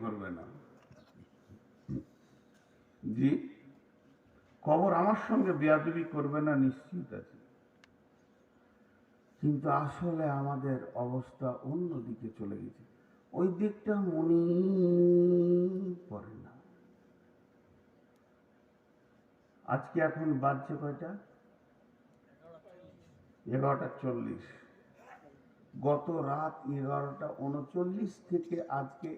করবে না। জি কবর আমার সঙ্গে বেয়াদবি করবে না, নিশ্চিত আছে। কিন্তু আসলে আমাদের অবস্থা অন্য দিকে চলে গেছে। ওই দিকটা মনে পড়ে না। আজকে এখন বাজছে কয়টা? এগারোটা চল্লিশ। গত রাত এগারোটা উনচল্লিশ থেকে আজকে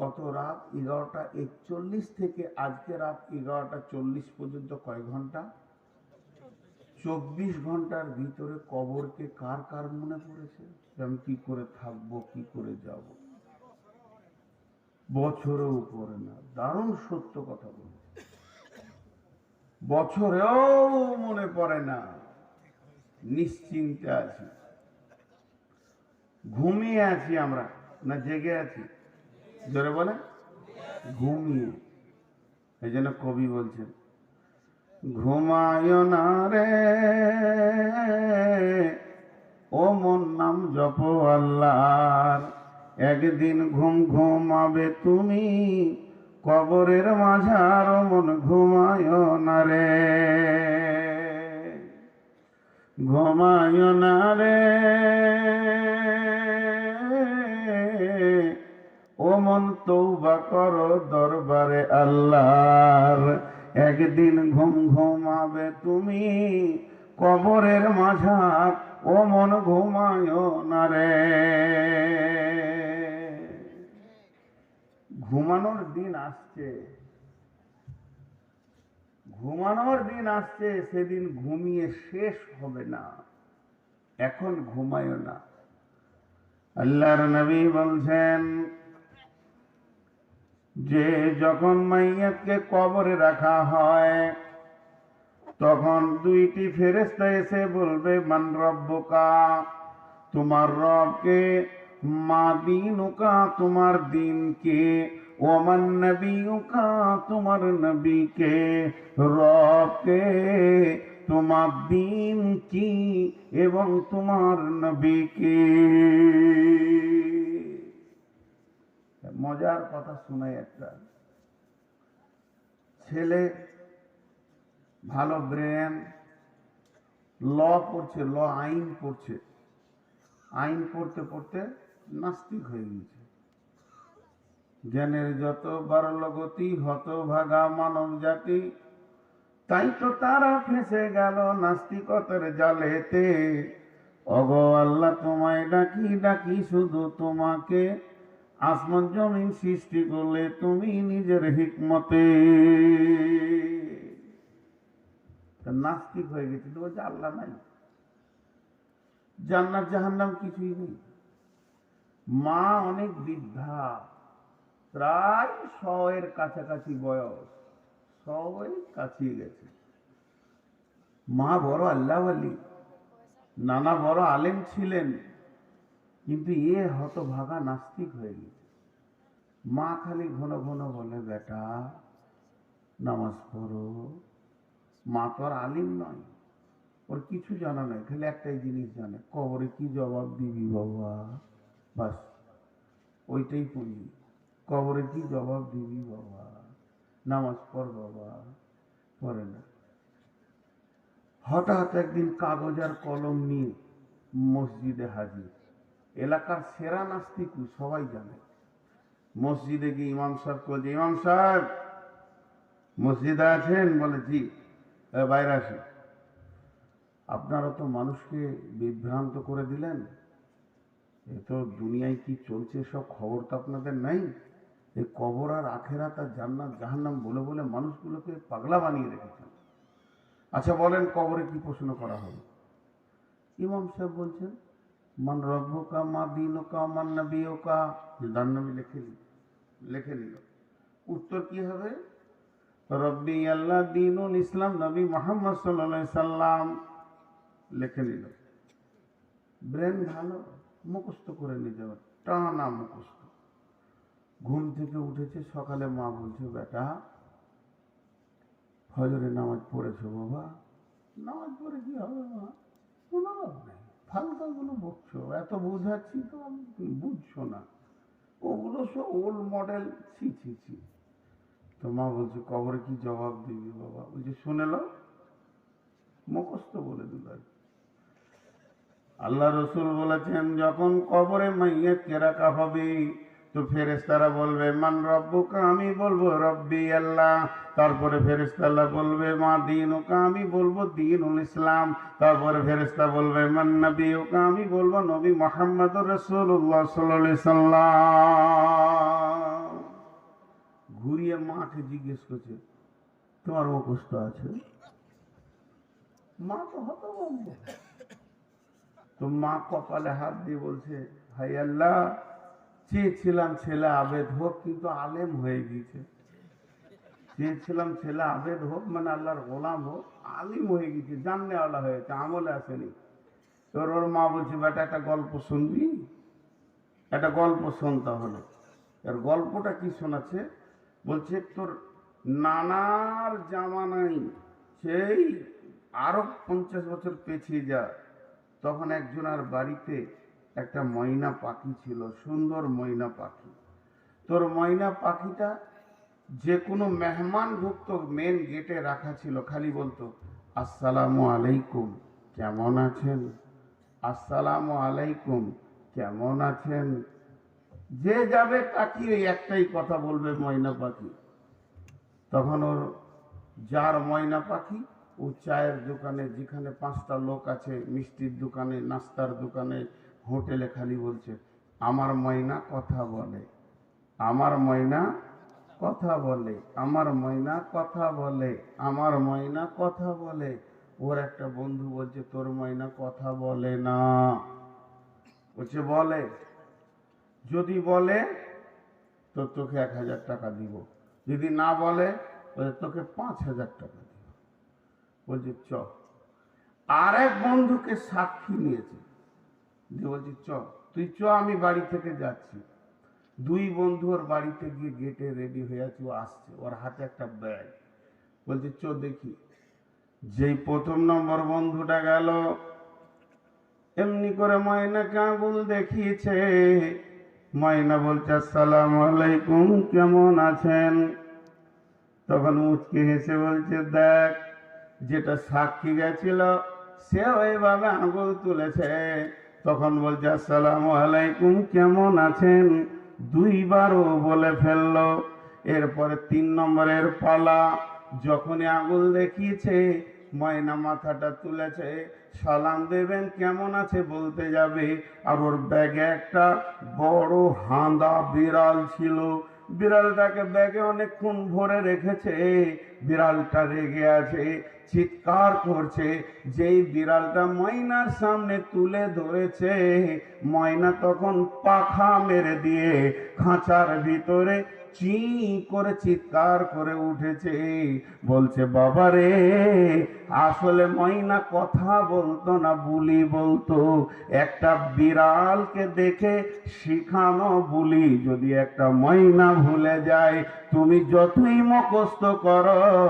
গত রাত এগারোটা একচল্লিশ থেকে আজকে রাত এগারোটা চল্লিশ পর্যন্ত কয় ঘণ্টা? চব্বিশ ঘণ্টার ভিতরে কবরকে কার কার মনে পড়েছে? আমি কি করে থাকব, কি করে যাব? বছরেও পড়ে না, দারুণ সত্য কথা বলছে। বছরেও মনে পড়ে না, নিশ্চিন্তে আছি। ঘুমিয়ে আছি আমরা, না জেগে আছি? জোরে বলে? ঘুমিয়ে। এই জন্য কবি বলছেন, ঘুমায় না রে, ও মন নাম জপ আল্লাহর। একদিন ঘুম ঘুমাবে তুমি, কবরের মাঝার মন ঘুমায় না রে। ঘুমায় না রে মন তৌবা করো দরবারে আল্লাহর। একদিন ঘুম ঘুমাবে তুমি কবরের মাঝার ও মন ঘুমায় না রে। ঘুমানোর দিন আসছে। ঘুমানোর দিন আসছে, সেদিন ঘুমিয়ে শেষ হবে না। এখন ঘুমায় না। আল্লাহর নবী বলছেন যে যখন মাইয়াতকে কবরে রাখা হয়, তখন দুইটি ফেরেস্তা এসে বলবে, মান রব্বকা, তোমার রবকে, মা দিনুকা, তোমার দিনকে, ওমান নবীকা তোমার নবীকে, রবকে, তোমার দিন কি এবং তোমার নবীকে। মজার কথা শুনে একটা ছেলে, ভালো ব্রেন ল পড়ছে ল আইন পড়ছে। আইন পড়তে পড়তে নাস্তিক হয়ে গেছে জ্ঞানের যত বারল গতি হত ভাগা মানব জাতি, তাই তো তারা ফেসে গেল নাস্তিকতার জালেতে। অগ আল্লাহ, তোমায় ডাকি ডাকি শুধু তোমাকে। আসমান জমিন সৃষ্টি করলে তুমি নিজের হিকমতে। নাস্তিক হয়ে গেছে তো বলছে আল্লাহ নাই। জান্নাত, জাহান্নাম কিছুই নেই। মা অনেক বৃদ্ধা, প্রায় শয়ের কাছাকাছি বয়স, সবাই কাছিয়ে গেছে। মা বড় আল্লাহওয়ালি, নানা বড় আলেম ছিলেন, কিন্তু এ হতভাগা নাস্তিক হয়ে গেছে। মা খালি ঘন ঘন বলে, বেটা, নামাজ পড়ো। মা তো আর আলিম নয়, ওর কিছু জানা নাই, খালি একটাই জিনিস জানে, কবরে কি জবাব দিবি বাবা? বাস, ওইটাই পড়ি। কবরে কি জবাব দিবি বাবা? নামাজ পড় বাবা, পড়ে না। হঠাৎ একদিন কাগজ আর কলম নিয়ে মসজিদে হাজির। এলাকার সেরা নাস্তিকু সবাই জানে। মসজিদে গিয়ে ইমাম সাহেব বলছে ইমাম সাহেব, মসজিদে আছেন? বলে, জি বাইরে আসেন আপনারা তো মানুষকে বিভ্রান্ত করে দিলেন। এ তো দুনিয়ায় কি চলছে সব খবর তো আপনাদের নাই? এই কবর আর আখেরাত আর জান্নাত, জাহান্নাম বলে বলে মানুষগুলোকে পাগলা বানিয়ে রেখেছেন। আচ্ছা বলেন, কবরে কি প্রশ্ন করা হবে? ইমাম সাহেব বলছেন, মান রব্বকা মা দিনকা, মান নবীকা জান্নামি লিখে নিল লিখে নিল উত্তর কি হবে? রব্বি আল্লাহ দিনুল ইসলাম নবী মোহাম্মদ সাল্লাহ সাল্লাম লিখে নিল ব্রেন ভালো, মুখস্থ করে নিতে হবে, টানা মুখস্থ। ঘুম থেকে উঠেছে, সকালে মা বলছে, বেটা ফজরে নামাজ পড়েছো বাবা? নামাজ পড়ে কি হবে মা? কোনো লাভ নেই ফালতাগুলো বকছো, এত বোঝাচ্ছি তো বুঝছ না। ওগুলো সব ওল্ড মডেল ছি ছি ছি। তো মা বলছে, কবরে কি জবাব দিবি বাবা? বলছে, শুনে লো মুখস্থ বলে দিল আর। আল্লাহ রসুল বলেছেন, যখন কবরে মাইয়াতকে রাখা হবে তো ফেরেস্তারা বলবে, মান রব্বুকা? আমি বলব, রব্বি আল্লাহ। তারপরে ফেরেস্তাল্লাহ বলবে, মা দিন ওকা আমি বলব, দিনুল ইসলাম। তারপরে ফেরেস্তা বলবে, মান নবী ওকা আমি বলব, নবী মোহাম্মদ রসুল্লাহ সাল্লাম। ঘুরিয়ে মাকে জিজ্ঞেস করছে, তোমার মুখস্থ আছে? মা তো হতভম্ব। তো মা কপালে হাত দিয়ে বলছে হাই আল্লাহ চেয়েছিলাম ছেলে আবেদ হোক, কিন্তু আলেম হয়ে গিয়েছে। চেয়েছিলাম ছেলে আবেদ হোক মানে আল্লাহর গোলাম হোক, আলিম হয়ে গেছে জাননেওয়ালা হয়েছে আমলে আসেনি। তোর ওর মা বলছে, বেটা, একটা গল্প শুনবি? একটা গল্প শুনতে হলো এর গল্পটা কি শোনাচ্ছে? বলছে, তোর নানার জামানাই সেই আরও পঞ্চাশ বছর পেছিয়ে যা, তখন একজনের বাড়িতে একটা ময়না পাখি ছিল, সুন্দর ময়না পাখি। তোর ময়না পাখিটা যে কোনো মেহমান ভুক্ত মেন গেটে রাখা ছিল, খালি বলতো, আসসালামু আলাইকুম, কেমন আছেন? আসসালামু আলাইকুম, কেমন আছেন? যে যাবে তাকে ওই একটাই কথা বলবে ময়না পাখি। তখন ওর যার ময়না পাখি, ও চায়ের দোকানে, যেখানে পাঁচটা লোক আছে, মিষ্টির দোকানে, নাস্তার দোকানে হোটেলে খালি বলছে, আমার ময়না কথা বলে, আমার ময়না কথা বলে, আমার ময়না কথা বলে, আমার ময়না কথা বলে। ওর একটা বন্ধু বলছে, তোর ময়না কথা বলে না। বলছে, বলে? যদি বলে, তো তোকে এক হাজার টাকা দিব। যদি না বলে তোকে পাঁচ হাজার টাকা দিব। বলছে চ আর এক বন্ধুকে সাক্ষী নিয়েছে। দিয়ে বলছি, চ, তুই চ, আমি বাড়ি থেকে যাচ্ছি। দুই বন্ধু ওর বাড়িতে গিয়ে গেটে রেডি হয়ে আছে, ও আসছে, ওর হাতে একটা ব্যাগ বলছে, চ, দেখি। যেই প্রথম নম্বর বন্ধুটা গেল, এমনি করে ময়নাকে আঙুল দেখিয়েছে। ময়না বলছে, আসসালাম আলাইকুম, কেমন আছেন? তখন মুচকি হেসে বলছে, দেখ, যেটা সাক্ষী গেছিল সে ওইভাবে আঙুল তুলেছে। তখন বলছে, আসসালামু আলাইকুম, কেমন আছেন? দুইবারও বলে ফেলল। এরপরে তিন নম্বরের পালা, যখনই আঙুল দেখিয়েছে, ময়না মাথাটা তুলেছে, সালাম দেবেন, কেমন আছে? বলতে যাবে, আর ওর ব্যাগে একটা বড় হাঁদা বিড়াল ছিল। বিড়ালটাকে ব্যাগে অনেকক্ষণ ভরে রেখেছে। বিড়ালটা রেগে আছে, চিৎকার করছে। যেই বিড়ালটা ময়নার সামনে তুলে ধরেছে, ময়না তখন পাখা মেরে দিয়ে খাঁচার ভিতরে চি করে চিৎকার করে উঠেছে। বলছে, বাবা রে, আসলে ময়না কথা বলতো না, বুলি বলতো। একটা বিড়ালকে দেখে শিখানো বুলি। যদি একটা ময়না ভুলে যায়, তুমি যতই মুখস্থ করো